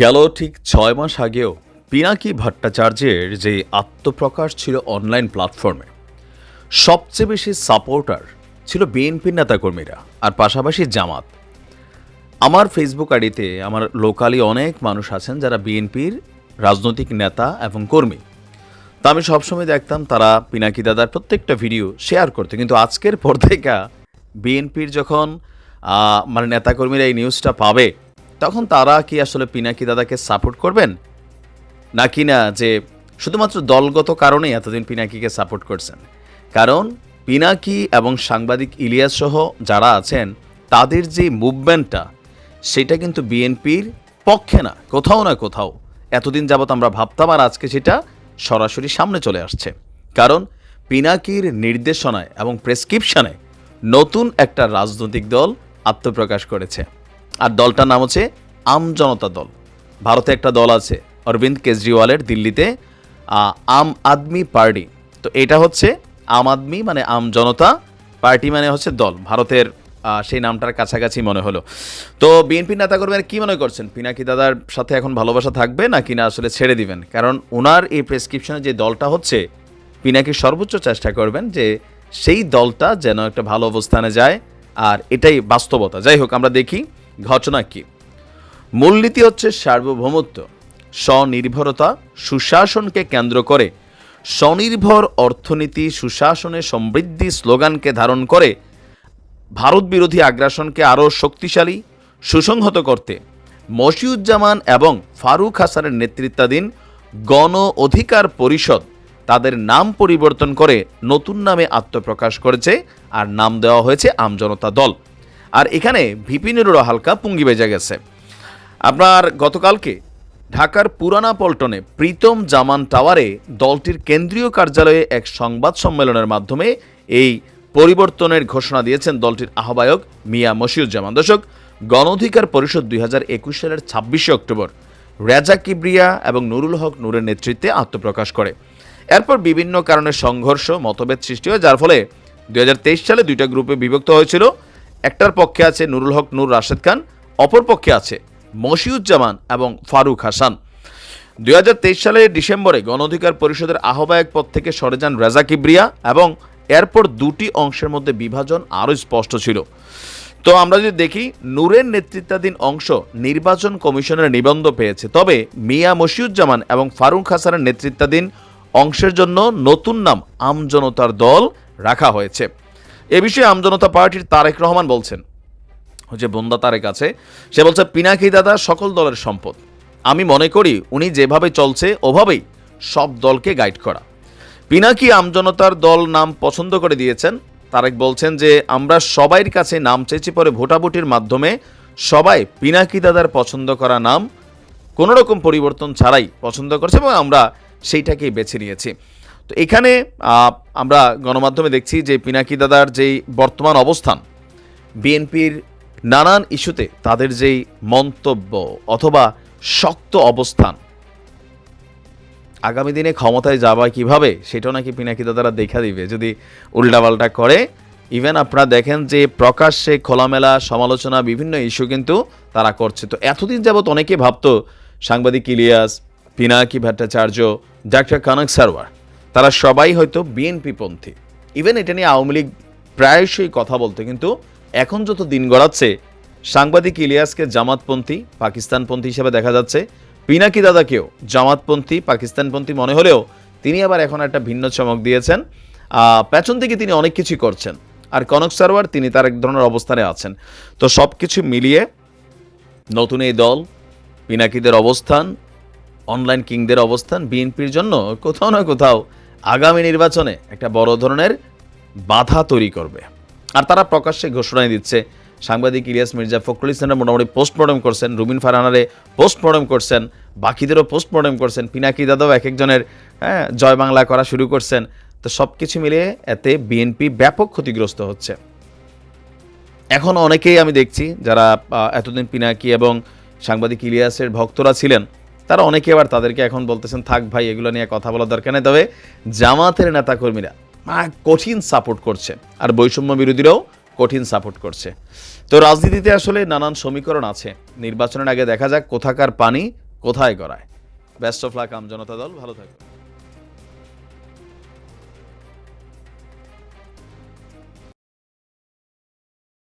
গেল ঠিক ছয় মাস আগেও পিনাকি ভট্টাচার্যের যে আত্মপ্রকাশ ছিল অনলাইন প্ল্যাটফর্মে, সবচেয়ে বেশি সাপোর্টার ছিল বিএনপির নেতাকর্মীরা আর পাশাপাশি জামাত। আমার ফেসবুক আইডিতে আমার লোকালি অনেক মানুষ আছেন যারা বিএনপির রাজনৈতিক নেতা এবং কর্মী। তা আমি সবসময় দেখতাম তারা পিনাকি দাদার প্রত্যেকটা ভিডিও শেয়ার করতে। কিন্তু আজকের পর থেকে বিএনপির যখন মানে নেতাকর্মীরা এই নিউজটা পাবে তখন তারা কি আসলে পিনাকি দাদাকে সাপোর্ট করবেন? নাকি না যে শুধুমাত্র দলগত কারণেই এতদিন পিনাকিকে সাপোর্ট করছেন? কারণ পিনাকি এবং সাংবাদিক ইলিয়াস সহ যারা আছেন, তাদের যে মুভমেন্টটা সেটা কিন্তু বিএনপির পক্ষে না, কোথাও না কোথাও। এতদিন যাবৎ আমরা ভাবতাম আর আজকে সেটা সরাসরি সামনে চলে আসছে। কারণ পিনাকির নির্দেশনায় এবং প্রেসক্রিপশনে নতুন একটা রাজনৈতিক দল আত্মপ্রকাশ করেছে। আর দলটার নাম হচ্ছে আম জনতা দল। ভারতে একটা দল আছে, অরবিন্দ কেজরিওয়ালের দিল্লিতে আম আদমি পার্টি। তো এটা হচ্ছে আম আদমি মানে আম জনতা, পার্টি মানে হচ্ছে দল। ভারতের সেই নামটার কাছাকাছি মনে হলো। তো বিএনপি নেতাকর্মীরা কি মনে করছেন? পিনাকি দাদার সাথে এখন ভালোবাসা থাকবে না আসলে ছেড়ে দিবেন? কারণ ওনার এই প্রেসক্রিপশনে যে দলটা হচ্ছে পিনাকি সর্বোচ্চ চেষ্টা করবেন যে সেই দলটা যেন একটা ভালো অবস্থানে যায়, আর এটাই বাস্তবতা। যাই হোক, আমরা দেখি ঘটনা কি? মূলনীতি হচ্ছে সার্বভৌমত্ব। স্বনির্ভরতা সুশাসনকে কেন্দ্র করে স্বনির্ভর অর্থনীতি সুশাসনে সমৃদ্ধি স্লোগানকে ধারণ করে ভারত বিরোধী আগ্রাসনকে আরও শক্তিশালী, সুসংহত করতে মশিউজ্জামান এবং ফারুক হাসানের নেতৃত্বাধীন গণ অধিকার পরিষদ তাদের নাম পরিবর্তন করে নতুন নামে আত্মপ্রকাশ করেছে আর নাম দেওয়া হয়েছে আমজনতা দল। আর এখানে ভিপিনেরও হালকা পুঙ্গি বেজে গেছে। আপনার গতকালকে ঢাকার পুরানা পল্টনে প্রীতম জামান টাওয়ারে দলটির কেন্দ্রীয় কার্যালয়ে এক সংবাদ সম্মেলনের মাধ্যমে এই পরিবর্তনের ঘোষণা দিয়েছেন দলটির আহ্বায়ক মিয়া মশিউজ্জামান। দর্শক গণ অধিকার পরিষদ দুই একুশ সালের ছাব্বিশে অক্টোবর রেজা কিবরিয়া এবং নুরুল হক নূরের নেতৃত্বে আত্মপ্রকাশ করে। এরপর বিভিন্ন কারণে সংঘর্ষ, মতভেদ সৃষ্টি হয়, যার ফলে দুই হাজার তেইশ সালে দুইটা গ্রুপে বিভক্ত হয়েছিল। একটার পক্ষে আছে নুরুল হক, নূর রাশেদ খান, অপর পক্ষে আছে মশিউজ্জামান এবং ফারুক হাসান। দুই হাজার তেইশ সালের ডিসেম্বরে গণ অধিকার পরিষদের আহ্বায়ক পদ থেকে সরে যান রেজা কিবরিয়া এবং এরপর দুটি অংশের মধ্যে বিভাজন আরও স্পষ্ট ছিল। তো আমরা যদি দেখি, নূরের নেতৃত্বাধীন অংশ নির্বাচন কমিশনের নিবন্ধ পেয়েছে। তবে মিয়া মশিউজ্জামান এবং ফারুক হাসানের নেতৃত্বাধীন অংশের জন্য নতুন নাম আমজনতার দল রাখা হয়েছে। এ বিষয়ে আমজনতা পার্টির তারেক রহমান বলছেন। যে বন্দা তারেক আছে, সে বলছে, পিনাকি দাদা সকল দলের সম্পদ। আমি মনে করি উনি যেভাবে চলছে, ওভাবেই সব দলকে গাইড করা। পিনাকি আমজনতার দল নাম পছন্দ করে দিয়েছেন। তারেক বলছেন যে, আমরা সবাইয়ের কাছে নাম চেয়েছি পরে ভোটাভুটির মাধ্যমে সবাই পিনাকি দাদার পছন্দ করা নাম কোনো রকম পরিবর্তন ছাড়াই পছন্দ করছে এবং আমরা সেইটাকেই বেছে নিয়েছি। তো এখানে আমরা গণমাধ্যমে দেখছি যে পিনাকি দাদার যেই বর্তমান অবস্থান, বিএনপির নানান ইস্যুতে তাদের যেই মন্তব্য অথবা শক্ত অবস্থান, আগামী দিনে ক্ষমতায় যাবা কীভাবে, সেটাও নাকি পিনাকি দাদারা দেখা দিবে। যদি উল্টাপাল্টা করে ইভেন আপনারা দেখেন যে প্রকাশ্যে খোলামেলা সমালোচনা, বিভিন্ন ইস্যু কিন্তু তারা করছে। তো এতদিন যাবৎ অনেকে ভাবতো, সাংবাদিক ইলিয়াস, পিনাকি ভট্টাচার্য, ডাক্তার কানক সারওয়ার তারা সবাই হয়তো বিএনপি পন্থী। ইভেন এটা নিয়ে আওয়ামী লীগ প্রায়শই কথা বলতো, কিন্তু এখন যত দিন গড়াচ্ছে, সাংবাদিক ইলিয়াসকে জামাতপন্থী পাকিস্তানপন্থী হিসেবে দেখা যাচ্ছে। পিনাকি দাদাকেও জামাতপন্থী পাকিস্তানপন্থী মনে হলেও তিনি আবার এখন একটা ভিন্ন চমক দিয়েছেন। পেছন থেকে তিনি অনেক কিছুই করছেন, আর কনক সারওয়ার তিনি তার এক ধরনের অবস্থানে আছেন। তো সব কিছু মিলিয়ে নতুন এই দল, পিনাকিদের অবস্থান অনলাইন কিংদের অবস্থান, বিএনপির জন্য কোথাও না কোথাও আগামী নির্বাচনে একটা বড় ধরনের বাধা তৈরি করবে। আর তারা প্রকাশ্যে ঘোষণায় দিচ্ছে। সাংবাদিক ইলিয়াস মির্জা ফখরুল ইসলামের মোটামুটি পোস্টমর্টম করছেন রুবিন ফারহানারে পোস্টমর্টম করছেন, বাকিদেরও পোস্টমর্টম করছেন, পিনাকি দাদাও এক একজনের হ্যাঁ জয় বাংলা করা শুরু করছেন। তো সব কিছু মিলিয়ে এতে বিএনপি ব্যাপক ক্ষতিগ্রস্ত হচ্ছে। এখন অনেকেই আমি দেখছি যারা এতদিন পিনাকি এবং সাংবাদিক ইলিয়াসের ভক্তরা ছিলেন তারা অনেকে আবার তাদেরকে এখন বলতেছেন, থাক ভাই, এগুলো নিয়ে কথা বলা দরকার নেই। তবে জামাতের নেতাকর্মীরা কঠিন সাপোর্ট করছে আর বৈষম্য বিরোধীরাও কঠিন সাপোর্ট করছে। তো রাজনীতিতে আসলে নানান সমীকরণ আছে। নির্বাচনের আগে দেখা যাক কোথাকার পানি কোথায় গড়ায়। Best of luck Aam Janata Dal. ভালো থাকবে